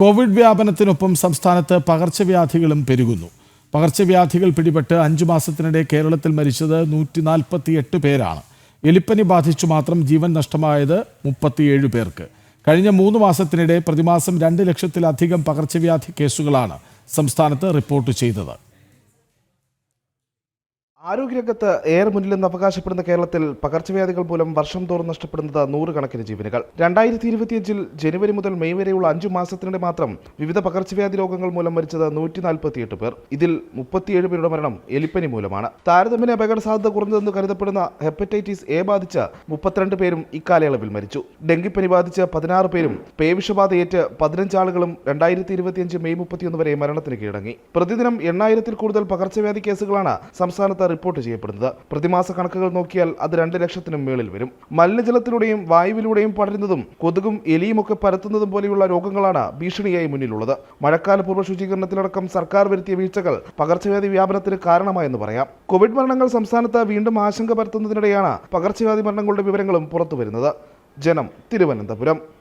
Covid വ്യാപനത്തിനൊപ്പം സംസ്ഥാനത്ത് പകർച്ചവ്യാധികളും പെരുകുന്നു. പകർച്ചവ്യാധികൾ പിടിപെട്ട് അഞ്ചു മാസത്തിനിടെ കേരളത്തിൽ മരിച്ചത് നൂറ്റി നാൽപ്പത്തിയെട്ട് പേരാണ്. എലിപ്പനി ബാധിച്ചു മാത്രം ജീവൻ നഷ്ടമായത് മുപ്പത്തിയേഴ് പേർക്ക്. കഴിഞ്ഞ മൂന്ന് മാസത്തിനിടെ പ്രതിമാസം രണ്ട് ലക്ഷത്തിലധികം പകർച്ചവ്യാധി കേസുകളാണ് സംസ്ഥാനത്ത് റിപ്പോർട്ട് ചെയ്തത്. ആരോഗ്യരംഗത്ത് ഏറെ മുന്നിലെന്ന് അവകാശപ്പെടുന്ന കേരളത്തിൽ പകർച്ചവ്യാധികൾ മൂലം വർഷം തോറും നഷ്ടപ്പെടുന്നത് നൂറുകണക്കിന് ജീവനുകൾ. രണ്ടായിരത്തി ഇരുപത്തിയഞ്ചിൽ ജനുവരി മുതൽ മെയ് വരെയുള്ള അഞ്ചു മാസത്തിനിടെ മാത്രം വിവിധ പകർച്ചവ്യാധി രോഗങ്ങൾ മൂലം മരിച്ചത് നൂറ്റി നാൽപ്പത്തിയെട്ട് പേർ. ഇതിൽ മുപ്പത്തിയേഴ് പേരുടെ മരണം എലിപ്പനി മൂലമാണ്. താരതമ്യേന അപകട സാധ്യത കുറഞ്ഞതെന്ന് കരുതപ്പെടുന്ന ഹെപ്പറ്റൈറ്റിസ് എ ബാധിച്ച മുപ്പത്തിരണ്ട് പേരും ഇക്കാലയളവിൽ മരിച്ചു. ഡെങ്കിപ്പനി ബാധിച്ച് പതിനാറ് പേരും പേവിഷബാധയേറ്റ് പതിനഞ്ച് ആളുകളും രണ്ടായിരത്തി ഇരുപത്തിയഞ്ച് മെയ് മുപ്പത്തിയൊന്ന് വരെ മരണത്തിന് കീഴടങ്ങി. പ്രതിദിനം എണ്ണായിരത്തിൽ കൂടുതൽ പകർച്ചവ്യാധി കേസുകളാണ് സംസ്ഥാനത്ത് റിപ്പോർട്ട് ചെയ്യപ്പെടുന്നത്. പ്രതിമാസ കണക്കുകൾ നോക്കിയാൽ അത് രണ്ട് ലക്ഷത്തിനും മേളിൽ വരും. മലിനജലത്തിലൂടെയും വായുവിലൂടെയും പടരുന്നതും കൊതുകും എലിയും ഒക്കെ പരത്തുന്നതും പോലെയുള്ള രോഗങ്ങളാണ് ഭീഷണിയായി മുന്നിലുള്ളത്. മഴക്കാല പൂർവ ശുചീകരണത്തിലടക്കം സർക്കാർ വരുത്തിയ വീഴ്ചകൾ പകർച്ചവ്യാധി വ്യാപനത്തിന് കാരണമായെന്ന് പറയാം. കോവിഡ് മരണങ്ങൾ സംസ്ഥാനത്ത് വീണ്ടും ആശങ്ക പരത്തുന്നതിനിടെയാണ് പകർച്ചവ്യാധി മരണങ്ങളുടെ വിവരങ്ങളും പുറത്തുവരുന്നത്. ജനം തിരുവനന്തപുരം.